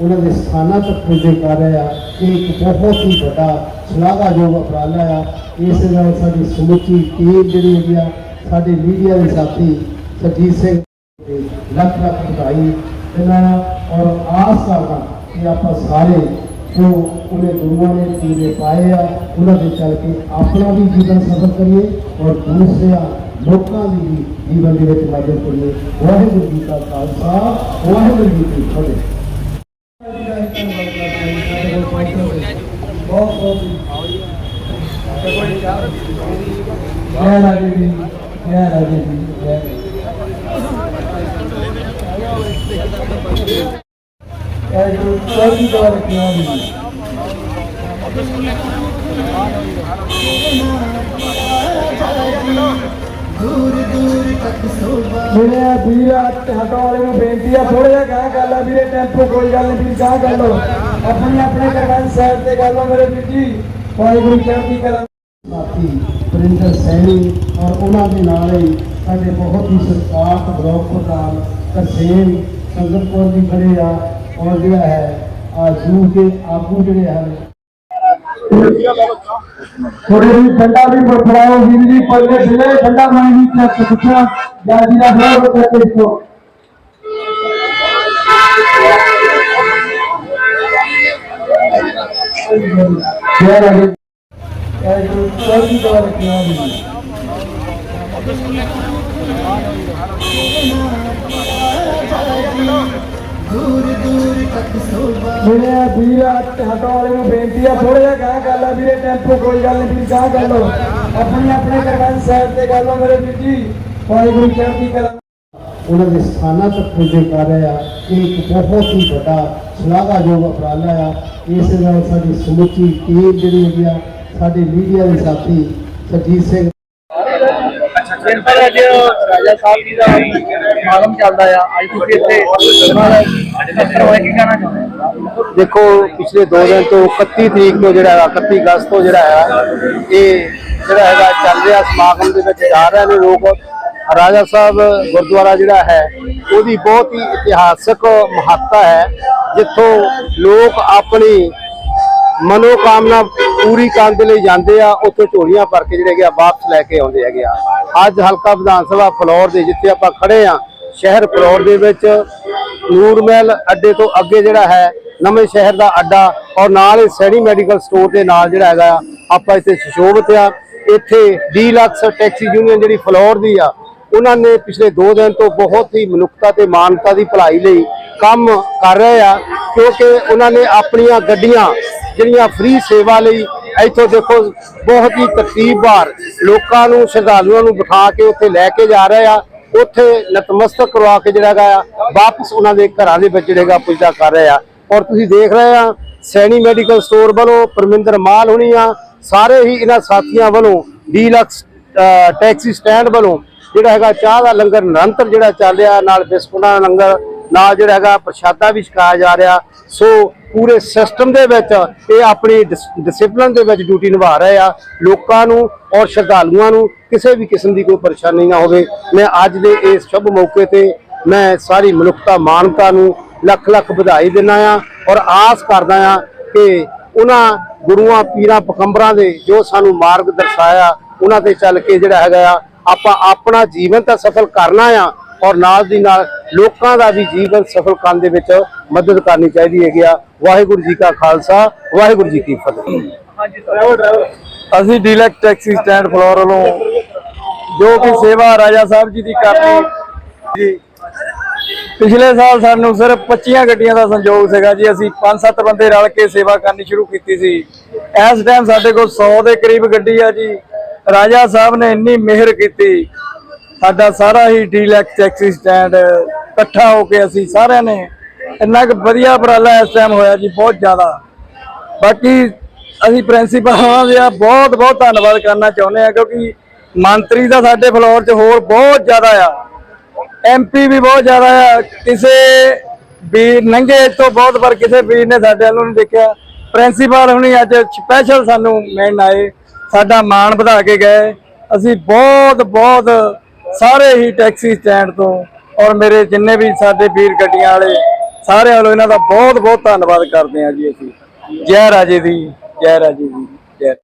ਉਹਨਾਂ ਦੇ ਸਥਾਨਾਂ ਤੱਕ ਪੁੱਜੇ ਕਰ ਰਹੇ ਆ ਇਹ ਇੱਕ ਬਹੁਤ ਹੀ ਵੱਡਾ ਸ਼ਲਾਘਾਯੋਗ ਉਪਰਾਲਾ ਆ ਇਸ ਨਾਲ ਸਾਡੀ ਸਮੁੱਚੀ ਟੀਮ ਜਿਹੜੀ ਹੈਗੀ ਆ ਸਾਡੇ ਮੀਡੀਆ ਦੇ ਸਾਥੀ ਸਰਜੀਤ ਸਿੰਘ ਤੇ ਲੱਖ ਲੱਖ ਵਧਾਈ ਇਹਨਾਂ ਨਾਲ ਔਰ ਆਸ ਕਰਦਾ ਕਿ ਆਪਾਂ ਸਾਰੇ ਜੋ ਉਹਨੇ ਗੁਰੂਆਂ ਨੇ ਪੂਰੇ ਪਾਏ ਆ ਉਹਨਾਂ ਦੇ ਚੱਲ ਕੇ ਆਪਣਾ ਵੀ ਜੀਵਨ ਸਫਲ ਕਰੀਏ ਔਰ ਦੂਸਰਿਆਂ ਲੋਕਾਂ ਦੀ ਵੀ ਜੀਵਨ ਦੇ ਵਿੱਚ ਮਦਦ ਕਰੀਏ ਵਾਹਿਗੁਰੂ ਜੀ ਕਾ ਖਾਲਸਾ ਵਾਹਿਗੁਰੂ ਜੀ ਕੀ ਫਤਿਹ ਬਹੁਤ ਬਹੁਤ ਜੈ ਰਾਜੇ ਜੀ ਜੈ ਰਾਜੇ ਜੀ ਜੈ ਇਹ ਜੋ ਚੌਥੀ ਦੌਰ ਕਿਉਂ ਨਹੀਂ ਮੇਰੇ ਵੀਰ ਹਟੋ ਵਾਲੇ ਨੂੰ ਬੇਨਤੀ ਆ ਥੋੜਾ ਜਿਹਾ ਗਾਂ ਕਰ ਲੈ ਵੀਰੇ ਟੈਂਪੋ ਕੋਈ ਗੱਲ ਨਹੀਂ ਵੀਰ ਗਾਂ ਕਰ ਲੋ ਆਪਣੀ ਆਪਣੇ ਕਰਵਾਨ ਸਾਈਡ ਤੇ ਕਰ ਲੋ ਮੇਰੇ ਵੀਰ ਜੀ। ਵਾਹਿਗੁਰੂ ਚੜ੍ਹਦੀ ਕਲਾ ਸਾਥੀ ਪ੍ਰਿੰਦਰ ਸੈਣੀ ਔਰ ਉਹਨਾਂ ਦੇ ਨਾਲ ਹੀ ਸਾਡੇ ਬਹੁਤ ਹੀ ਸਤਿਕਾਰਤ ਬਲਾਕ ਪ੍ਰਧਾਨ ਤਰਸੇਮ ਸੰਗਤਪੁਰ ਜੀ ਖੜੇ ਆ ਔਰ ਜਿਹੜਾ ਹੈ, ਆ ਜੂ ਕੇ ਆਗੂ ਜਿਹੜੇ ਹਨ। ਥੋੜੇ ਵੀ ਠੰਡਾ ਵੀ ਫੜਾਓ ਵੀਰ ਜੀ ਪੱਲੇ ਸਿਲੇ ਠੰਡਾ ਪਾਣੀ ਵੀ ਚੱਕ ਪੁੱਛਾ ਜਾਂ ਜੀ ਦਾ ਫੜਾ ਕੇ ਚੱਕ ਇਸੋ ਜੈ ਰਾਜੇ ਇਹ ਜੋ ਚੌਥੀ ਦੌਰ ਕਿਉਂ ਨਹੀਂ ਮੇਰੇ ਵੀਰ ਹਟੋ ਵਾਲੇ ਨੂੰ ਬੇਨਤੀ ਆ ਥੋੜਾ ਜਿਹਾ ਗਾਂ ਕਰ ਲੈ ਵੀਰੇ ਟੈਂਪੋ ਕੋਈ ਗੱਲ ਨਹੀਂ ਵੀਰ ਗਾਂ ਕਰ ਲੋ ਆਪਣੀ ਆਪਣੇ ਕਰਵਾਨ ਸਾਈਡ ਤੇ ਉਹਨਾਂ ਦੇ ਸਥਾਨਾਂ ਤੱਕ ਪੁੱਜੇ ਕਰ ਰਹੇ ਆ। ਇਹ ਇੱਕ ਬਹੁਤ ਹੀ ਵੱਡਾ ਸ਼ਲਾਘਾਯੋਗ ਉਪਰਾਲਾ ਆ। ਇਸ ਨਾਲ ਸਾਡੀ ਸਮੁੱਚੀ ਟੀਮ ਜਿਹੜੀ ਹੈਗੀ ਆ ਸਾਡੇ ਮੀਡੀਆ ਦੇ ਸਾਥੀ ਸਰਜੀਤ ਸਿੰਘ ਸਿੰਪਲ ਅੱਜ ਰਾਜਾ ਸਾਹਿਬ ਜੀ ਦਾ ਸਮਾਗਮ ਚੱਲਦਾ ਆ। ਅੱਜ ਤੁਸੀਂ ਇੱਥੇ ਉਹਨਾਂ ਦਾ ਕਰਵਾਏ ਕੀ ਕਹਿਣਾ ਚਾਹੁੰਦੇ ਹੋ? ਦੇਖੋ ਪਿਛਲੇ 2 ਦਿਨ ਤੋਂ 31 ਤਰੀਕ ਤੋਂ ਜਿਹੜਾ ਹੈਗਾ 31 ਅਗਸਤ ਤੋਂ ਜਿਹੜਾ ਹੈ ਇਹ ਜਿਹੜਾ ਹੈਗਾ ਚੱਲ ਰਿਹਾ ਸਮਾਗਮ ਦੇ ਵਿੱਚ ਜਾ ਰਹੇ ਨੇ ਲੋਕ। ਰਾਜਾ ਸਾਹਿਬ ਗੁਰਦੁਆਰਾ ਜਿਹੜਾ ਹੈ ਉਹਦੀ ਬਹੁਤ ਹੀ ਇਤਿਹਾਸਕ ਮਹੱਤਤਾ ਹੈ ਜਿੱਥੋਂ ਲੋਕ ਆਪਣੀ ਮਨੋਕਾਮਨਾ ਪੂਰੀ ਕਰਨ ਦੇ ਲਈ ਜਾਂਦੇ ਆ ਉੱਥੇ ਝੋਲੀਆਂ ਭਰ ਕੇ ਜਿਹੜੇ ਹੈਗੇ ਆ ਵਾਪਸ ਲੈ ਕੇ ਆਉਂਦੇ ਹੈਗੇ ਆ। ਅੱਜ ਹਲਕਾ ਵਿਧਾਨ ਸਭਾ ਫਲੋਰ ਦੇ ਜਿੱਥੇ ਆਪਾਂ ਖੜੇ ਆ ਸ਼ਹਿਰ ਫਲੋਰ ਦੇ ਵਿੱਚ ਨੂਰਮਹਿਲ ਅੱਡੇ ਤੋਂ ਅੱਗੇ ਜਿਹੜਾ ਹੈ ਨਵੇਂ ਸ਼ਹਿਰ ਦਾ ਅੱਡਾ ਔਰ ਨਾਲ ਹੀ ਸੈਣੀ ਮੈਡੀਕਲ ਸਟੋਰ ਦੇ ਨਾਲ ਜਿਹੜਾ ਹੈਗਾ ਆ, ਆਪਾਂ ਇੱਥੇ ਸੁਸ਼ੋਭਿਤ ਆ। ਇੱਥੇ ਡੀਲਕਸ ਟੈਕਸੀ ਯੂਨੀਅਨ ਜਿਹੜੀ ਫਲੋਰ ਦੀ ਆ ਉਹਨਾਂ ਨੇ ਪਿਛਲੇ 2 ਦਿਨ ਤੋਂ ਬਹੁਤ ਹੀ ਮਨੁੱਖਤਾ ਤੇ ਮਾਨਵਤਾ ਦੀ ਭਲਾਈ ਲਈ ਕੰਮ ਕਰ ਰਹੇ ਆ, ਕਿਉਂਕਿ ਉਹਨਾਂ ਨੇ ਆਪਣੀਆਂ ਗੱਡੀਆਂ ਜਿਹੜੀਆਂ ਫ੍ਰੀ ਸੇਵਾ ਲਈ ਇੱਥੋਂ ਦੇਖੋ ਬਹੁਤ ਹੀ ਤਰਤੀਬਵਾਰ ਲੋਕਾਂ ਨੂੰ, ਸ਼ਰਧਾਲੂਆਂ ਨੂੰ ਬਿਠਾ ਕੇ ਉੱਥੇ ਲੈ ਕੇ ਜਾ ਰਹੇ ਆ। ਉੱਥੇ ਨਤਮਸਤਕ ਕਰਵਾ ਕੇ ਜਿਹੜਾ ਹੈਗਾ ਆ, ਵਾਪਸ ਉਹਨਾਂ ਦੇ ਘਰਾਂ ਦੇ ਵਿੱਚ ਜਿਹੜਾ ਹੈਗਾ ਪੁੱਜਦਾ ਕਰ ਰਹੇ ਆ। ਔਰ ਤੁਸੀਂ ਦੇਖ ਰਹੇ ਆ, ਸੈਣੀ ਮੈਡੀਕਲ ਸਟੋਰ ਵੱਲੋਂ ਪਰਮਿੰਦਰ ਮਾਲ ਹੋਣੀ ਆ, ਸਾਰੇ ਹੀ ਇਹਨਾਂ ਸਾਥੀਆਂ ਵੱਲੋਂ ਡੀਲਕਸ ਟੈਕਸੀ ਸਟੈਂਡ ਵੱਲੋਂ ਜਿਹੜਾ ਹੈਗਾ ਚਾਹ ਦਾ ਲੰਗਰ ਨਿਰੰਤਰ ਜਿਹੜਾ ਚੱਲ ਰਿਹਾ, ਨਾਲ ਬਿਸਕੁਟਾਂ ਦਾ ਲੰਗਰ, ਨਾਲ ਜਿਹੜਾ ਹੈਗਾ ਪ੍ਰਸ਼ਾਦਾ ਵੀ ਛਕਾਇਆ ਜਾ ਰਿਹਾ। ਸੋ ਪੂਰੇ ਸਿਸਟਮ ਦੇ ਵਿੱਚ ਇਹ ਆਪਣੀ ਡਿਸਪਲਿਨ ਦੇ ਵਿੱਚ ਡਿਊਟੀ ਨਿਭਾ ਰਹੇ ਆ। ਲੋਕਾਂ ਨੂੰ ਔਰ ਸ਼ਰਧਾਲੂਆਂ ਨੂੰ ਕਿਸੇ ਵੀ ਕਿਸਮ ਦੀ ਕੋਈ ਪਰੇਸ਼ਾਨੀ ਨਾ ਹੋਵੇ। ਮੈਂ ਅੱਜ ਦੇ ਇਸ ਸ਼ੁਭ ਮੌਕੇ ਤੇ ਮੈਂ ਸਾਰੀ ਮਨੁੱਖਤਾ ਮਾਨਵਤਾ ਨੂੰ ਲੱਖ ਲੱਖ ਵਧਾਈ ਦਿੰਦਾ ਆ ਔਰ ਆਸ ਕਰਦਾ ਆ ਕਿ ਉਹਨਾਂ ਗੁਰੂਆਂ, ਪੀਰਾਂ ਪਕੰਬਰਾਂ ਦੇ ਜੋ ਸਾਨੂੰ ਮਾਰਗ ਦਰਸਾਇਆ, ਉਹਨਾਂ ਤੇ ਚੱਲ ਕੇ ਜਿਹੜਾ ਹੈਗਾ ਆ ਆਪਾਂ ਆਪਣਾ ਜੀਵਨ ਤਾਂ ਸਫਲ ਕਰਨਾ ਆ ਔਰ ਨਾਲ ਦੀ ਨਾਲ ਲੋਕਾਂ ਦਾ ਵੀ ਜੀਵਨ ਸਫਲ ਕਰਨ ਦੇ ਵਿੱਚ ਮਦਦ ਕਰਨੀ ਚਾਹੀਦੀ ਹੈਗੀ ਆ। ਵਾਹਿਗੁਰੂ ਜੀ ਕਾ ਖਾਲਸਾ ਵਾਹਿਗੁਰੂ ਜੀ ਕੀ ਫਤਿਹ। ਅਸੀਂ ਡੀਲਕਸ ਟੈਕਸੀ ਸਟੈਂਡ ਫਲੋਰ ਵੱਲੋਂ ਜੋ ਕਿ ਸੇਵਾ ਰਾਜਾ ਸਾਹਿਬ ਜੀ ਦੀ ਕਰਨੀ ਜੀ। ਪਿਛਲੇ ਸਾਲ ਸਾਨੂੰ ਸਿਰਫ 25 ਗੱਡੀਆਂ ਦਾ ਸੰਯੋਗ ਸੀਗਾ ਜੀ। ਅਸੀਂ 5-7 ਬੰਦੇ ਰਲ ਕੇ ਸੇਵਾ ਕਰਨੀ ਸ਼ੁਰੂ ਕੀਤੀ ਸੀ। ਇਸ ਟਾਈਮ ਸਾਡੇ ਕੋਲ 100 ਦੇ ਕਰੀਬ ਗੱਡੀ ਆ ਜੀ। ਰਾਜਾ ਸਾਹਿਬ ਨੇ ਇੰਨੀ ਮਿਹਰ ਕੀਤੀ, ਸਾਡਾ ਸਾਰਾ ਹੀ ਡੀਲੈਕਸ ਟੈਕਸੀ ਸਟੈਂਡ ਇਕੱਠਾ ਹੋ ਕੇ ਅਸੀਂ ਸਾਰਿਆਂ ਨੇ ਇੰਨਾ ਕੁ ਵਧੀਆ ਉਪਰਾਲਾ ਇਸ ਟਾਈਮ ਹੋਇਆ ਜੀ, ਬਹੁਤ ਜ਼ਿਆਦਾ। ਬਾਕੀ ਅਸੀਂ ਪ੍ਰਿੰਸੀਪਲਾਂ ਦਾ ਬਹੁਤ ਬਹੁਤ ਧੰਨਵਾਦ ਕਰਨਾ ਚਾਹੁੰਦੇ ਆ ਕਿਉਂਕਿ ਮੰਤਰੀ ਦਾ ਸਾਡੇ ਫਲੋਰ 'ਚ ਹੋਰ ਬਹੁਤ ਜ਼ਿਆਦਾ ਆ। ਐਮਪੀ ਵੀ ਬਹੁਤ ਜ਼ਿਆਦਾ ਆ, ਕਿਸੇ ਵੀਰ, ਨੰਗੇ ਤੋਂ ਬਹੁਤ ਵਾਰ ਕਿਸੇ ਵੀਰ ਨੇ ਸਾਡੇ ਵੱਲੋਂ ਨਹੀਂ ਦੇਖਿਆ। ਪ੍ਰਿੰਸੀਪਲ ਹੁਣੀ ਅੱਜ ਸਪੈਸ਼ਲ ਸਾਨੂੰ ਮਿਲਣ ਆਏ। ਸਾਡਾ ਮਾਣ ਵਧਾ ਕੇ ਗਏ। ਅਸੀਂ ਬਹੁਤ ਬਹੁਤ ਸਾਰੇ ਹੀ ਟੈਕਸੀ ਸਟੈਂਡ ਤੋਂ ਔਰ ਮੇਰੇ ਜਿੰਨੇ ਵੀ ਸਾਡੇ ਵੀਰ ਗੱਡੀਆਂ ਵਾਲੇ, ਸਾਰਿਆਂ ਵੱਲੋਂ ਇਹਨਾਂ ਦਾ ਬਹੁਤ ਬਹੁਤ ਧੰਨਵਾਦ ਕਰਦੇ ਹਾਂ ਜੀ ਅਸੀਂ। ਜੈ ਰਾਜੇ ਦੀ, ਜੈ ਰਾਜੇ ਦੀ।